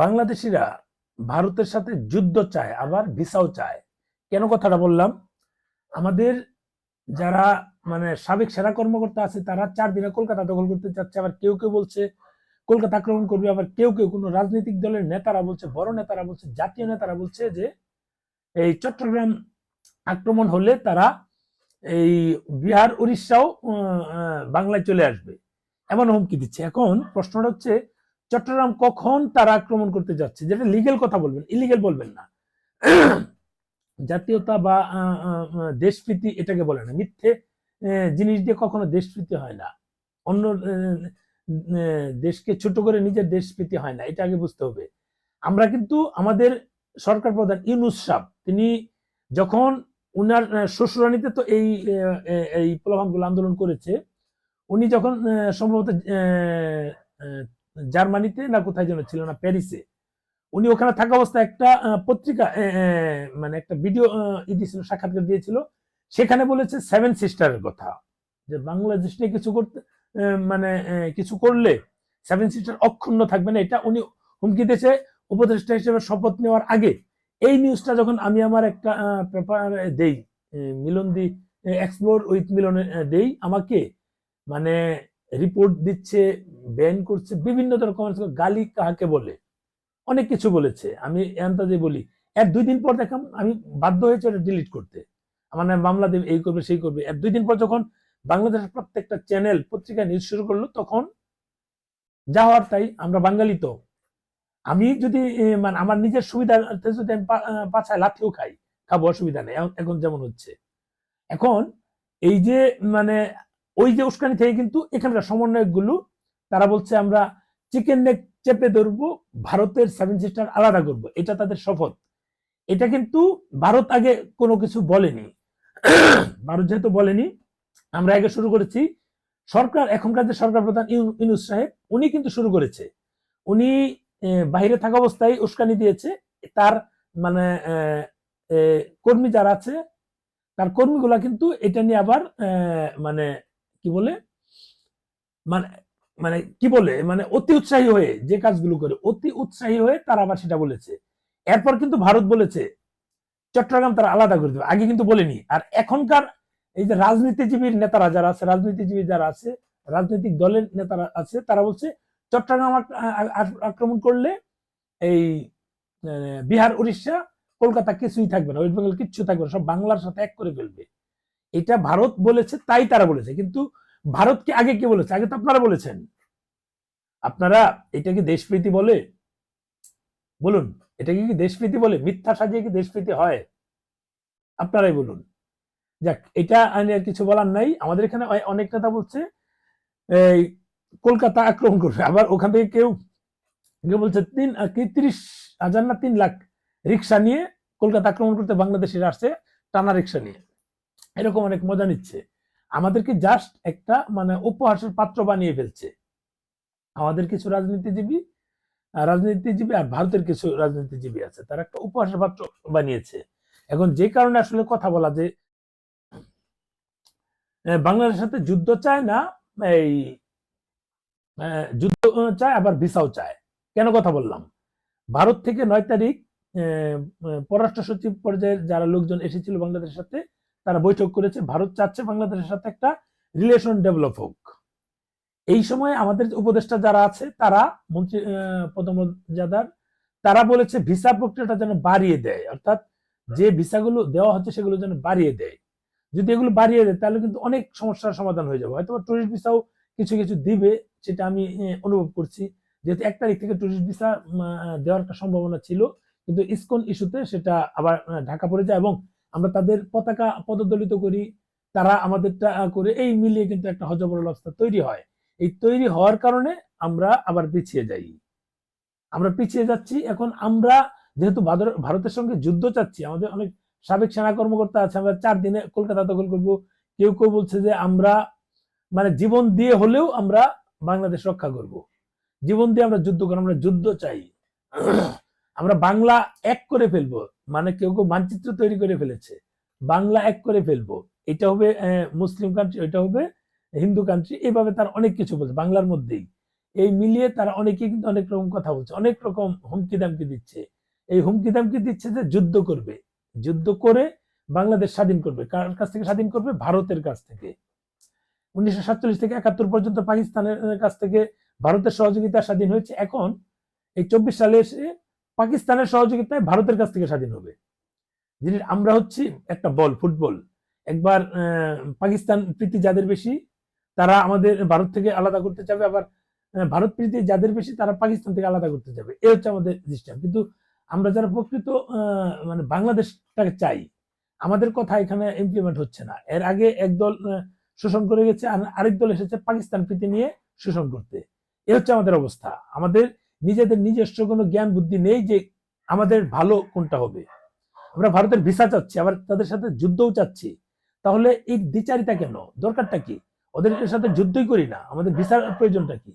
বাংলাদেশিরা ভারতের সাথে যুদ্ধ চায়, আবার ভিসাও চায়। কেন কথাটা বললাম? আমাদের যারা মানে সাবেক সেরা কর্মকর্তা আছে, তারা চার দিনে কলকাতা দখল করতে চাচ্ছে, আবার কেউ কেউ বলছে কলকাতা আক্রমণ করবে, আবার কেউ কেউ কোনো রাজনৈতিক দলের নেতারা বলছে, বড় নেতারা বলছে, জাতীয় নেতারা বলছে যে, এই চট্টগ্রাম আক্রমণ হলে তারা এই বিহার, উড়িষ্যাও বাংলায় চলে আসবে। এমন হুমকি দিচ্ছে। এখন প্রশ্নটা হচ্ছে চট্টগ্রাম কখন তারা আক্রমণ করতে যাচ্ছে? যেটা লিগেল কথা বলবেন ইলিগেল বলবেন না। জাতীয়তা বা দেশপ্রীতি এটাকে বলে না। মিথ্যে জিনিস দিয়ে কখনো দেশপ্রীতি হয় না। অন্য দেশকে ছোট করে নিজের দেশপ্রীতি হয় না। এটা আগে বুঝতে হবে। আমরা কিন্তু আমাদের সরকার প্রধান ইউনুস সাহ তিনি যখন উনার শ্বশুরানীতে তো এই এই প্রলোভনগুলো আন্দোলন করেছে, উনি যখন সম্ভবত জার্মানিতে না কোথায় যেন ছিল না, প্যারিসে। উনি ওখানে থাকা অবস্থায় একটা পত্রিকা মানে একটা ভিডিও দিয়েছিল সাক্ষাৎকার দিয়েছিল। সেখানে বলেছে সেভেন সিস্টারের কথা, যে বাংলাদেশ নিয়ে কিছু করতে মানে কিছু করলে সেভেন সিস্টার অক্ষুণ্ণ থাকবে না। এটা উনি হুমকি দিয়েছে উপদেষ্টা হিসেবে শপথ নেওয়ার আগে। এই নিউজটা যখন আমি আমার একটা পেপার দেই মিলন দি এক্সপ্লোর উইথ মিলনে দেই আমাকে মানে রিপোর্ট দিচ্ছে ব্যান করছে, বিভিন্ন ধরনের গালি কাহাকে বলে? অনেক কিছু বলেছে। আমি আন্তাজে বলি এর দুই দিন পর দেখলাম আমি বাধ্য হয়েছে ওটা ডিলিট করতে। আমার নামে মামলা দেবে, এই করবে, সেই করবে। এর দুই দিন পর যখন বাংলাদেশের প্রত্যেকটা চ্যানেল পত্রিকা নিউজ শুরু করল, তখন যা হওয়ার তাই, আমরা বাঙালি তো। আমি যদি মানে আমার নিজের সুবিধা, যদি আমি পাছায় লাথিও খাই, খাব, অসুবিধা নেই। এখন যেমন হচ্ছে। এখন এই যে মানে ওই যে উস্কানি থেকে কিন্তু এখানকার সমন্বয়কগুলো তারা বলছে আমরা চিকেন নেক চেপে ধরবো, ভারতের সেভেন সিস্টার আলাদা করব। এটা তাদের শপথ। এটা কিন্তু ভারত আগে কোনো কিছু বলেনি। ভারত যেহেতু বলেনি, আমরা আগে শুরু করেছি। সরকার, এখনকার যে সরকার প্রধান ইউনুস সাহেব, উনি কিন্তু শুরু করেছে। উনি বাইরে থাকা অবস্থায় উস্কানি দিয়েছে। তার মানে কর্মী যারা আছে, তার কর্মীগুলা কিন্তু এটা নিয়ে আবার মানে কি বলে? মানে মানে কি বলে? মানে অতি উৎসাহী হয়ে যে কাজগুলো করে, অতি উৎসাহী হয়ে তারা আবার সেটা বলেছে। এরপর কিন্তু ভারত বলেছে, চট্টগ্রাম তারা আলাদা করে দেবে। আগে কিন্তু বলেনি। আর এখনকার এই যে রাজনীতিজীবীর নেতারা যারা আছে, রাজনীতিজীবী যারা আছে, রাজনৈতিক দলের নেতারা আছে, তারা বলছে, চট্টগ্রাম আক্রমণ করলে এই বিহার, উড়িষ্যা, কলকাতা কিছুই থাকবে না, ওয়েস্ট বেঙ্গল কিচ্ছু থাকবে না, সব বাংলার সাথে এক করে ফেলবে। এটা ভারত বলেছে, তাই তারা বলেছে। কিন্তু ভারতকে আগে কে বলেছে? আগে তো আপনারা বলেছেন। আপনারা এটা কি দেশপ্রীতি বলে, বলুন এটা কি দেশপ্রীতি বলে? মিথ্যা সাজিয়ে কি দেশপ্রীতি হয়? আপনারাই বলুন। যাক, এটা আর কিছু বলার নাই। আমাদের এখানে অনেক নেতা বলছে, এই কলকাতা আক্রমণ করবে। আবার ওখান থেকে কেউ কেউ বলছে, তিন তিরিশ হাজার না তিন লাখ রিক্সা নিয়ে কলকাতা আক্রমণ করতে বাংলাদেশের আসছে, টানা রিক্সা নিয়ে। এরকম অনেক মজা নিচ্ছে। আমাদেরকে জাস্ট একটা মানে উপহাসের পাত্র বানিয়ে ফেলছে। আমাদের কিছু রাজনীতিজীবী রাজনীতিজীবী আর ভারতের কিছু রাজনীতিজীবী আছে, তারা একটা উপহাসের পাত্র বানিয়েছে। এখন যে কারণে আসলে কথা বলা যে বাংলাদেশের সাথে যুদ্ধ চায় না, এই যুদ্ধ চায়, আবার ভিসাও চায়। কেন কথা বললাম? ভারত থেকে নয় তারিখ পররাষ্ট্র সচিব পর্যায়ের যারা লোকজন এসেছিল বাংলাদেশের সাথে তারা বৈঠক করেছে, ভারত চাচ্ছে বাংলাদেশের সাথে একটা রিলেশন ডেভেলপ হোক। এই সময় আমাদের উপদেষ্টা যারা আছে, তারা মন্ত্রী পদমর্যাদার তারা বলেছে ভিসা প্রক্রিয়াটা যেন বাড়িয়ে দেয়। অর্থাৎ যে ভিসাগুলো দেওয়া হচ্ছে, সেগুলো যেন বাড়িয়ে দেয়। যদি এগুলো বাড়িয়ে দেয়, তাহলে কিন্তু অনেক সমস্যার সমাধান হয়ে যাবে। হয়তো টুরিস্ট ভিসাও কিছু কিছু দিবে, সেটা আমি অনুভব করছি। যেহেতু এক তারিখ থেকে টুরিস্ট ভিসা দেওয়ার একটা সম্ভাবনা ছিল, কিন্তু ইসকন ইস্যুতে সেটা আবার ঢাকা পড়ে যায় এবং আমরা তাদের পতাকা পদদলিত করি, তারা আমাদেরটা করে এই মিলিয়ে কিন্তু একটা হজবরল অবস্থা তৈরি হয়। এই তৈরি হওয়ার কারণে আমরা আবার পিছিয়ে যাই। আমরা পিছিয়ে যাচ্ছি, এখন আমরা যেহেতু ভারতের সঙ্গে যুদ্ধ চাচ্ছি, আমাদের অনেক সাবেক সেনা কর্মকর্তা আছে, আমরা চার দিনে কলকাতা দখল করব। কেউ কেউ বলছে যে আমরা মানে জীবন দিয়ে হলেও আমরা বাংলাদেশ রক্ষা করব। জীবন দিয়ে আমরা যুদ্ধ করব, আমরা যুদ্ধ চাই। আমরা বাংলা এক করে ফেলব মানে কেউ কেউ মানচিত্র তৈরি করে ফেলেছে, বাংলা এক করে ফেলব, এটা হবে মুসলিম কান্ট্রি এটা হবে হিন্দু কান্ট্রি এইভাবে তার অনেক কিছু বলছে, বাংলার মধ্যেই। এই মিলিয়ে তারা অনেকে কিন্তু অনেক রকম কথা বলছে, অনেক রকম হুমকি দামকি দিচ্ছে। এই হুমকি দামকি দিচ্ছে যে যুদ্ধ করবে, যুদ্ধ করে বাংলাদেশ স্বাধীন করবে, কার কাছ থেকে স্বাধীন করবে? ভারতের কাছ থেকে। উনিশশো সাতচল্লিশ থেকে একাত্তর পর্যন্ত পাকিস্তানের কাছ থেকে ভারতের সহযোগিতা স্বাধীন হয়েছে, এখন এই চব্বিশ সালে এসে পাকিস্তানের সহযোগিতায় ভারতের কাছ থেকে স্বাধীন হবে। যিনি, আমরা হচ্ছি একটা বল, ফুটবল। একবার পাকিস্তান প্রীতি যাদের বেশি, তারা আমাদের ভারত থেকে আলাদা করতে চাবে। আবার ভারত প্রীতি যাদের বেশি, তারা পাকিস্তান থেকে আলাদা করতে যাবে। এ হচ্ছে আমাদের সিস্টেম কিন্তু আমরা যারা প্রকৃত মানে বাংলাদেশটাকে চাই, আমাদের কথা এখানে ইমপ্লিমেন্ট হচ্ছে না। এর আগে একদল শোষণ করে গেছে, আর আরেক দল এসেছে পাকিস্তান প্রীতি নিয়ে শোষণ করতে। এ হচ্ছে আমাদের অবস্থা। আমাদের নিজেদের নিজস্ব কোনো জ্ঞান বুদ্ধি নেই যে আমাদের ভালো কোনটা হবে। আমরা ভারতের ভিসা চাচ্ছি, আবার তাদের সাথে যুদ্ধও চাচ্ছি। তাহলে এই দ্বিচারিতা কেন? দরকারটা কি? ওদের সাথে যুদ্ধই করি না। আমাদের ভিসার প্রয়োজনটা কি?